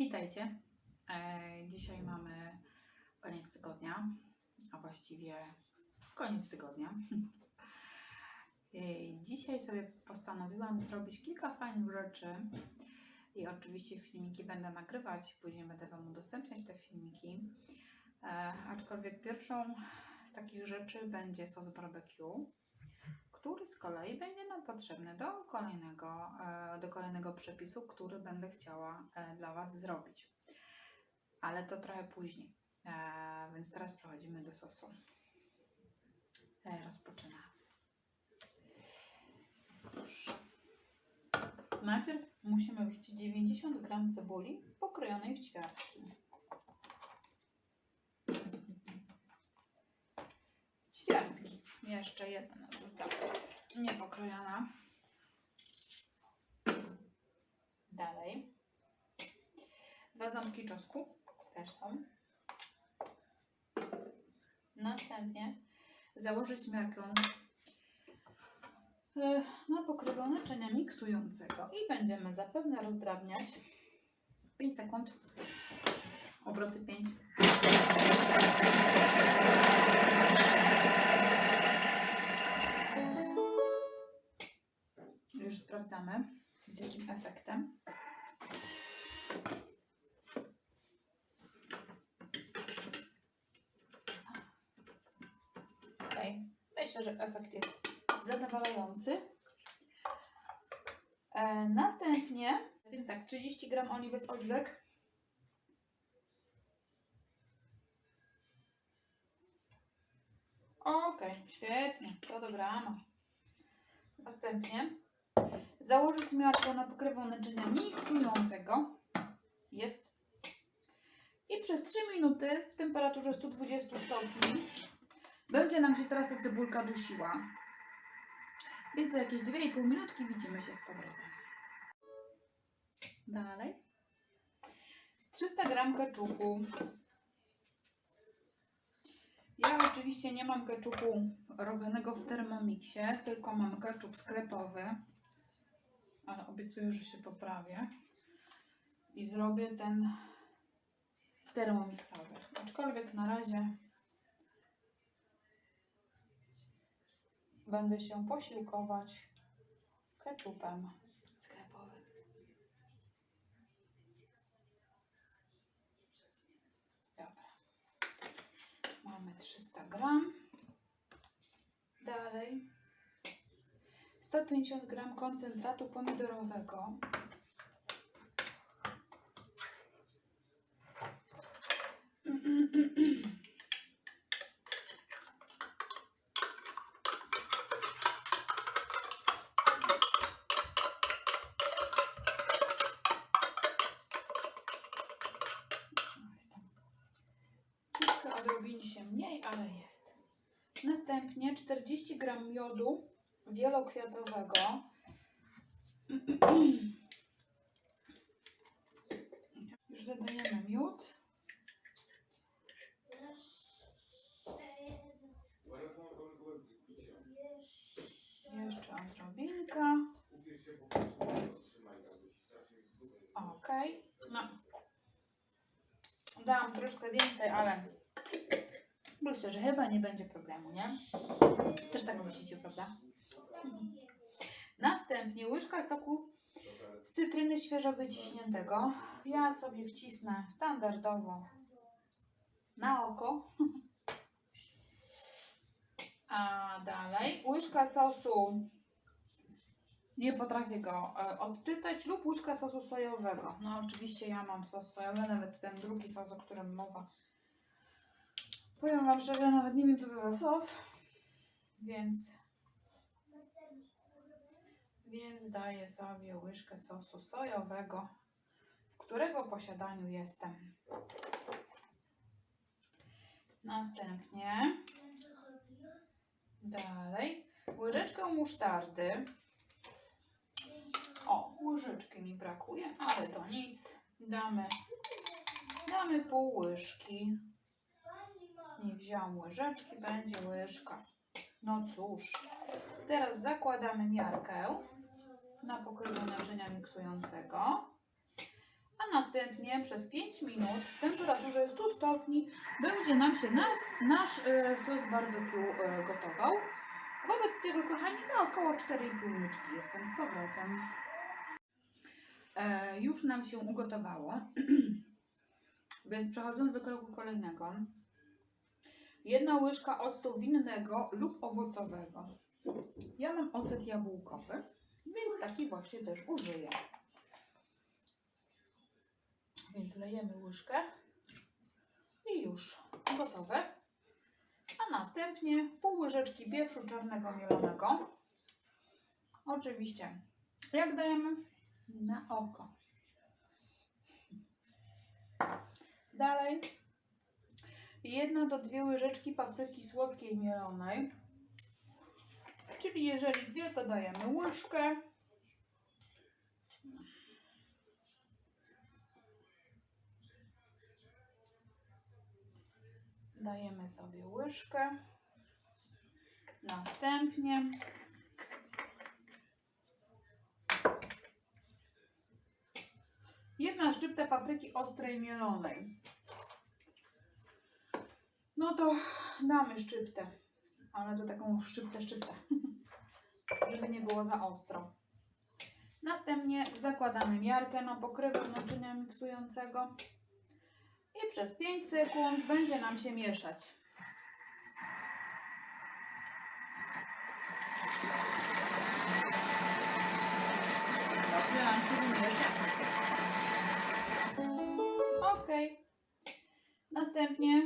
Witajcie. E, Dzisiaj mamy koniec tygodnia, a właściwie koniec tygodnia. E, Dzisiaj sobie postanowiłam zrobić kilka fajnych rzeczy i oczywiście filmiki będę nagrywać, później będę Wam udostępniać te filmiki. E, Aczkolwiek pierwszą z takich rzeczy będzie sos barbecue, który z kolei będzie nam potrzebny do kolejnego, e, do kolejnego przepisu, który będę chciała e, dla Was zrobić. Ale to trochę później. E, Więc teraz przechodzimy do sosu. Rozpoczynamy. Najpierw musimy wrzucić 90 gram cebuli pokrojonej w ćwiartki. Ćwiartki. Jeszcze jedna została niepokrojona. Dalej. Dwa ząbki czosnku też są. Następnie założyć miarkę e, na pokrywę naczynia miksującego i będziemy zapewne rozdrabniać 5 sekund. Obroty 5. sprawdzamy z jakim efektem. Ok, myślę, że efekt jest zadowalający. E, następnie, więc tak, 30 gram oliwy z oliwek. Ok, świetnie, to do grama. Następnie założyć miarkę na pokrywę naczynia miksującego. Jest. I przez 3 minuty w temperaturze 120 stopni będzie nam się teraz ta cebulka dusiła. Więc za jakieś 2,5 minutki widzimy się z powrotem. Dalej. 300 gram keczupu. Ja oczywiście nie mam keczupu robionego w Thermomixie, tylko mam keczup sklepowy. Ale obiecuję, że się poprawię. I zrobię ten termomixowy. Aczkolwiek na razie będę się posiłkować keczupem sklepowym. Dobra. Mamy 300 gram. Dalej. 150 gram koncentratu pomidorowego. Jest tam Troszkę odrobin się mniej, ale jest. Następnie 40 gram miodu wielokwiatowego. Już dodajemy miód. Jeszcze odrobinka. Ok. No. Dałam troszkę więcej, ale myślę, że chyba nie będzie problemu, nie? Też tak myślicie, prawda? Następnie łyżka soku z cytryny świeżo wyciśniętego. Ja sobie wcisnę standardowo na oko. A dalej łyżka sosu. Nie potrafię go e, odczytać, lub łyżka sosu sojowego. No, oczywiście ja mam sos sojowy, nawet ten drugi sos, o którym mowa. Powiem Wam szczerze, nawet nie wiem, co to za sos, więc więc daję sobie łyżkę sosu sojowego, w którego posiadaniu jestem. Następnie dalej łyżeczkę musztardy. O, łyżeczki mi brakuje, ale to nic. Damy, damy pół łyżki. Nie wziąłem łyżeczki, będzie łyżka. No cóż, teraz zakładamy miarkę na pokrywę naczynia miksującego. A następnie przez 5 minut w temperaturze 100 stopni będzie nam się nas, nasz e, sos barbecue e, gotował. Wobec czego, kochani, za około 4,5 minutki jestem z powrotem. E, już nam się ugotowało, więc przechodząc do kroku kolejnego. Jedna łyżka octu winnego lub owocowego. Ja mam ocet jabłkowy, więc taki właśnie też użyję. Więc lejemy łyżkę i już gotowe. A następnie pół łyżeczki pieprzu czarnego mielonego. Oczywiście, jak dajemy? Na oko. Dalej jedna do dwie łyżeczki papryki słodkiej mielonej. Czyli jeżeli dwie, to dajemy łyżkę. Dajemy sobie łyżkę. Następnie jedna szczypta papryki ostrej mielonej. No to damy szczyptę, ale to taką szczyptę, szczyptę, żeby nie było za ostro. Następnie zakładamy miarkę na pokrywę naczynia miksującego i przez 5 sekund będzie nam się mieszać. Dobrze nam się miesza. Ok. Następnie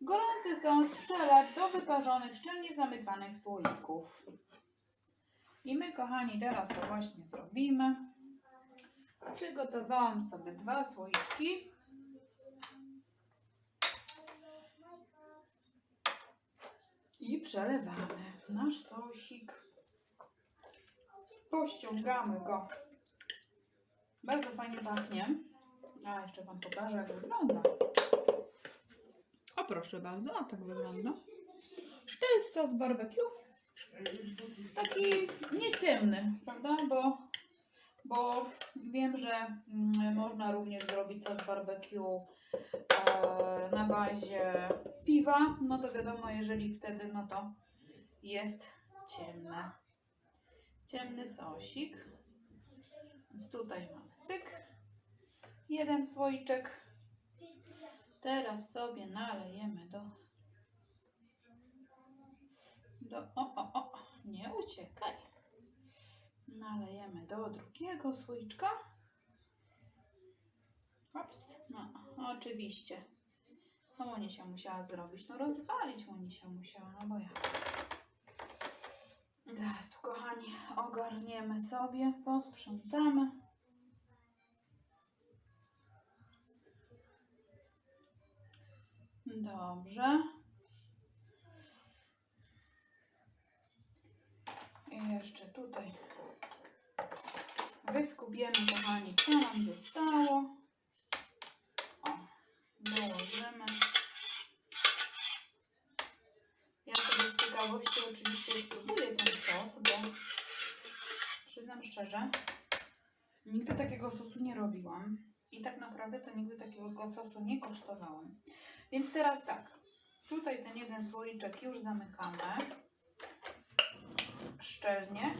gorący sos przelać do wyparzonych, szczelnie zamykanych słoików. I my, kochani, teraz to właśnie zrobimy. Przygotowałam sobie dwa słoiczki. I przelewamy nasz sosik. Pościągamy go. Bardzo fajnie pachnie. A jeszcze Wam pokażę, jak wygląda. Proszę bardzo, a tak wygląda. To jest sos barbecue. Taki nieciemny, prawda? Bo, bo wiem, że mm, można również zrobić sos barbecue e, na bazie piwa. No to wiadomo, jeżeli wtedy, no to jest ciemne. Ciemny sosik. Więc tutaj mamy cyk. Jeden słoiczek. Teraz sobie nalejemy do. do o, o, o, nie uciekaj. Nalejemy do drugiego słoiczka. Ops, no oczywiście. Co Monisia musiała zrobić? No rozwalić Monisia musiała, no bo ja. Zaraz tu kochani ogarniemy sobie, posprzątamy. Dobrze. I jeszcze tutaj wyskubiemy, kochani, co nam zostało. O, dołożymy. Ja sobie z ciekawości oczywiście spróbuję ten sos, bo przyznam szczerze, nigdy takiego sosu nie robiłam. I tak naprawdę to nigdy takiego sosu nie kosztowałam. Więc teraz tak, tutaj ten jeden słoiczek już zamykamy szczelnie.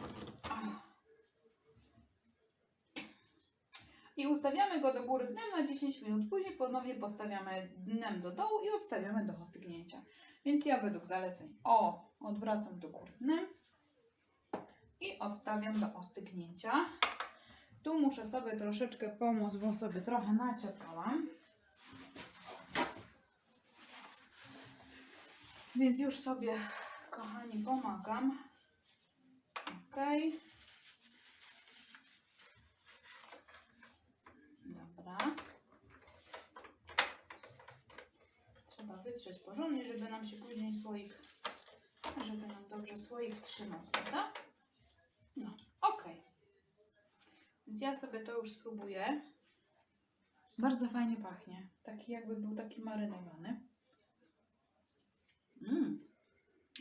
I ustawiamy go do góry dnem na 10 minut. Później ponownie postawiamy dnem do dołu i odstawiamy do ostygnięcia. Więc ja według zaleceń o odwracam do góry dnem i odstawiam do ostygnięcia. Tu muszę sobie troszeczkę pomóc, bo sobie trochę naciepałam. Więc już sobie, kochani, pomagam. Ok. Dobra. Trzeba wytrzeć porządnie, żeby nam się później słoik, żeby nam dobrze słoik trzymał, prawda? No, ok. Więc ja sobie to już spróbuję. Bardzo fajnie pachnie. Taki jakby był taki marynowany. Mmm,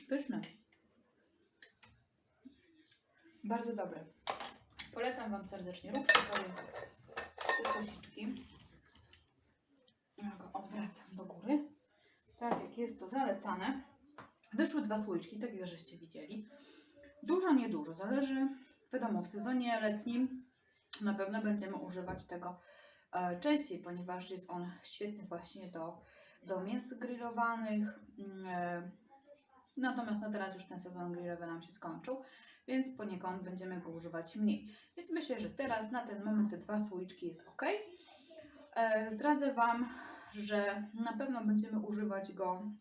pyszny. Bardzo dobry. Polecam Wam serdecznie. Róbcie sobie te sosiczki. Ja go odwracam do góry. Tak jak jest to zalecane. Wyszły dwa słoiczki, tak jak żeście widzieli. Dużo, niedużo, zależy. Wiadomo, w sezonie letnim na pewno będziemy używać tego e, częściej, ponieważ jest on świetny właśnie do, do mięs grillowanych. Mm, e, Natomiast no teraz już ten sezon grillowy nam się skończył, więc poniekąd będziemy go używać mniej. Więc myślę, że teraz na ten moment te dwa słoiczki jest ok. E, Zdradzę Wam, że na pewno będziemy używać go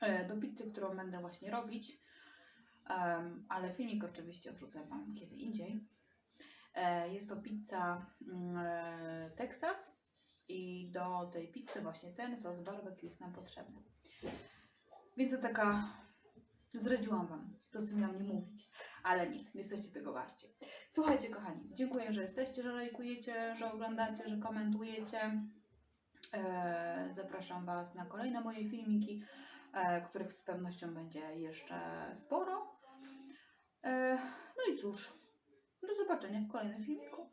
e, do pizzy, którą będę właśnie robić. Ale filmik oczywiście wrzucę Wam kiedy indziej. Jest to pizza mm, Texas i do tej pizzy właśnie ten sos barbecue jest nam potrzebny. Więc to taka, zdradziłam Wam to, co miałam nie mówić, ale nic, jesteście tego warci. Słuchajcie, kochani, dziękuję, że jesteście, że lajkujecie, że oglądacie, że komentujecie. E, Zapraszam Was na kolejne moje filmiki, e, których z pewnością będzie jeszcze sporo. E, No i cóż, do zobaczenia w kolejnym filmiku.